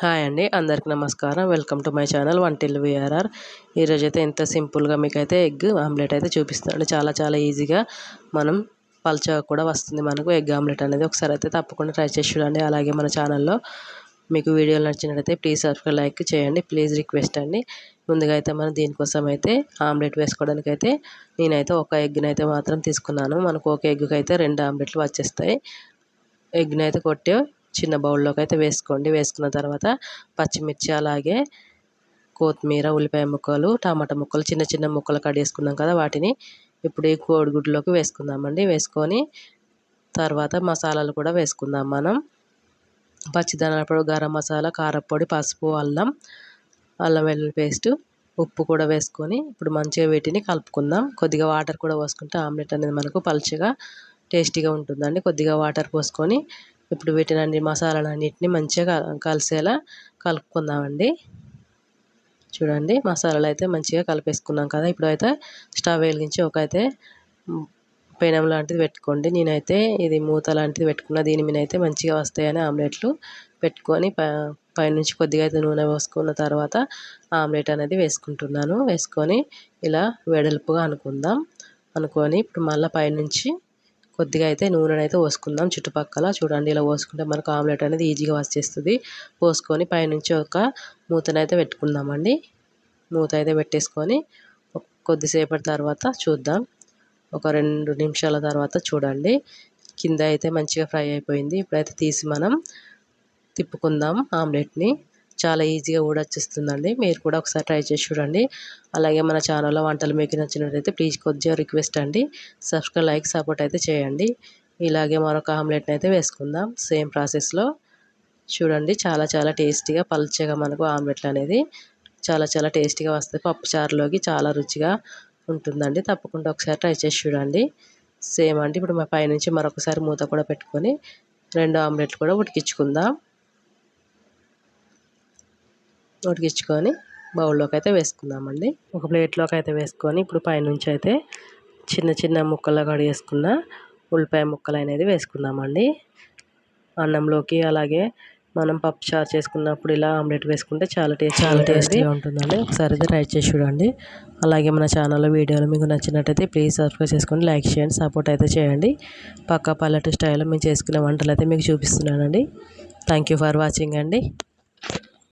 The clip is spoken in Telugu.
హాయ్ అండి అందరికీ నమస్కారం. Welcome to my channel Vantillu VRR. ఈరోజు అయితే ఎంత సింపుల్గా మీకైతే ఎగ్ ఆమ్లెట్ అయితే చూపిస్తున్నాను. చాలా చాలా ఈజీగా మనం పల్చగా కూడా వస్తుంది మనకు. ఎగ్ ఆమ్లెట్ అనేది ఒకసారి అయితే తప్పకుండా ట్రై చేసి చూడండి. అలాగే మన ఛానల్లో మీకు వీడియోలు నచ్చినట్టయితే ప్లీజ్ సబ్స్క్రైబ్ లైక్ చేయండి. ప్లీజ్ రిక్వెస్ట్ అండి. ముందుగా అయితే మనం దీనికోసం అయితే ఆమ్లెట్ వేసుకోవడానికి అయితే నేనైతే ఒక ఎగ్ని అయితే మాత్రం తీసుకున్నాను. మనకు ఒక ఎగ్కి అయితే రెండు ఆమ్లెట్లు వచ్చేస్తాయి. ఎగ్ని అయితే కొట్టి చిన్న బౌల్లోకి అయితే వేసుకోండి. వేసుకున్న తర్వాత పచ్చిమిర్చి అలాగే కొత్తిమీర ఉల్లిపాయ ముక్కలు టమాటా ముక్కలు చిన్న చిన్న ముక్కలు కట్ చేసుకున్నాం కదా వాటిని ఇప్పుడు ఈ కోడిగుడ్లోకి వేసుకుందామండి. వేసుకొని తర్వాత మసాలాలు కూడా వేసుకుందాం మనం. పచ్చిదనపొడి గరం మసాలా కారపొడి పసుపు అల్లం అల్లం వెల్లుల్లి పేస్టు ఉప్పు కూడా వేసుకొని ఇప్పుడు మంచిగా వీటిని కలుపుకుందాం. కొద్దిగా వాటర్ కూడా పోసుకుంటే ఆమ్లెట్ అనేది మనకు పలుచగా టేస్టీగా ఉంటుందండి. కొద్దిగా వాటర్ పోసుకొని ఇప్పుడు వీటిని అన్ని మసాలాలన్నింటినీ మంచిగా కలిసేలా కలుపుకుందామండి. చూడండి మసాలాలు అయితే మంచిగా కలిపేసుకున్నాం కదా. ఇప్పుడు అయితే స్టవ్ వెలిగించి ఒక అయితే పెనం లాంటిది పెట్టుకోండి. నేనైతే ఇది మూత లాంటిది పెట్టుకున్న. దీని మీద అయితే మంచిగా వస్తాయని ఆమ్లెట్లు పెట్టుకొని పైనుంచి కొద్దిగా అయితే నూనె పోసుకున్న తర్వాత ఆమ్లెట్ అనేది వేసుకుంటున్నాను. వేసుకొని ఇలా వెడల్పుగా అనుకుందాం. అనుకొని ఇప్పుడు మళ్ళీ పైనుంచి కొద్దిగా అయితే నూనెను అయితే పోసుకుందాం చుట్టుపక్కల. చూడండి ఇలా పోసుకుంటే మనకు ఆమ్లెట్ అనేది ఈజీగా వచ్చేస్తుంది. పోసుకొని పైనుంచి ఒక మూతనైతే పెట్టుకుందామండి. మూత అయితే పెట్టేసుకొని కొద్దిసేపటి తర్వాత చూద్దాం. ఒక రెండు నిమిషాల తర్వాత చూడండి. కింద అయితే మంచిగా ఫ్రై అయిపోయింది. ఇప్పుడైతే తీసి మనం తిప్పుకుందాం ఆమ్లెట్ని. చాలా ఈజీగా కూడా వచ్చేస్తుందండి మీరు కూడా ఒకసారి ట్రై చేసి చూడండి. అలాగే మన ఛానల్లో వంటలు మీకు నచ్చినట్లయితే ప్లీజ్ కొద్దిగా రిక్వెస్ట్ అండి. సబ్స్క్రైబ్ లైక్ సపోర్ట్ అయితే చేయండి. ఇలాగే మరొక ఆమ్లెట్ని అయితే వేసుకుందాం. సేమ్ ప్రాసెస్లో చూడండి. చాలా చాలా టేస్టీగా పల్చగా మనకు ఆమ్లెట్లు అనేది చాలా చాలా టేస్టీగా వస్తాయి. పప్పు చారులోకి చాలా రుచిగా ఉంటుందండి. తప్పకుండా ఒకసారి ట్రై చేసి చూడండి. సేమ్ అండి. ఇప్పుడు మా పైనుంచి మరొకసారి మూత కూడా పెట్టుకొని రెండు ఆమ్లెట్లు కూడా ఉడికించుకుందాం. ఉడికించుకొని బౌల్లోకి అయితే వేసుకుందామండి. ఒక ప్లేట్లోకి అయితే వేసుకొని ఇప్పుడు పైనుంచి అయితే చిన్న చిన్న ముక్కలు కడిగేసుకున్న ఉల్లిపాయ ముక్కలు అనేది వేసుకుందామండి. అన్నంలోకి అలాగే మనం పప్పు చారు చేసుకున్నప్పుడు ఇలా ఆమ్లెట్ వేసుకుంటే చాలా టేస్ట్ చాలా టేస్టీగా ఉంటుందండి. ఒకసారి అయితే ట్రై చేసి చూడండి. అలాగే మన ఛానల్లో వీడియోలు మీకు నచ్చినట్టయితే ప్లీజ్ సబ్స్క్రైబ్ చేసుకోండి లైక్ చేయండి సపోర్ట్ అయితే చేయండి. పక్క పల్లెటూరు స్టైల్లో మేము చేసుకునే వంటలు అయితే మీకు చూపిస్తున్నానండి. థ్యాంక్ ఫర్ వాచింగ్ అండి.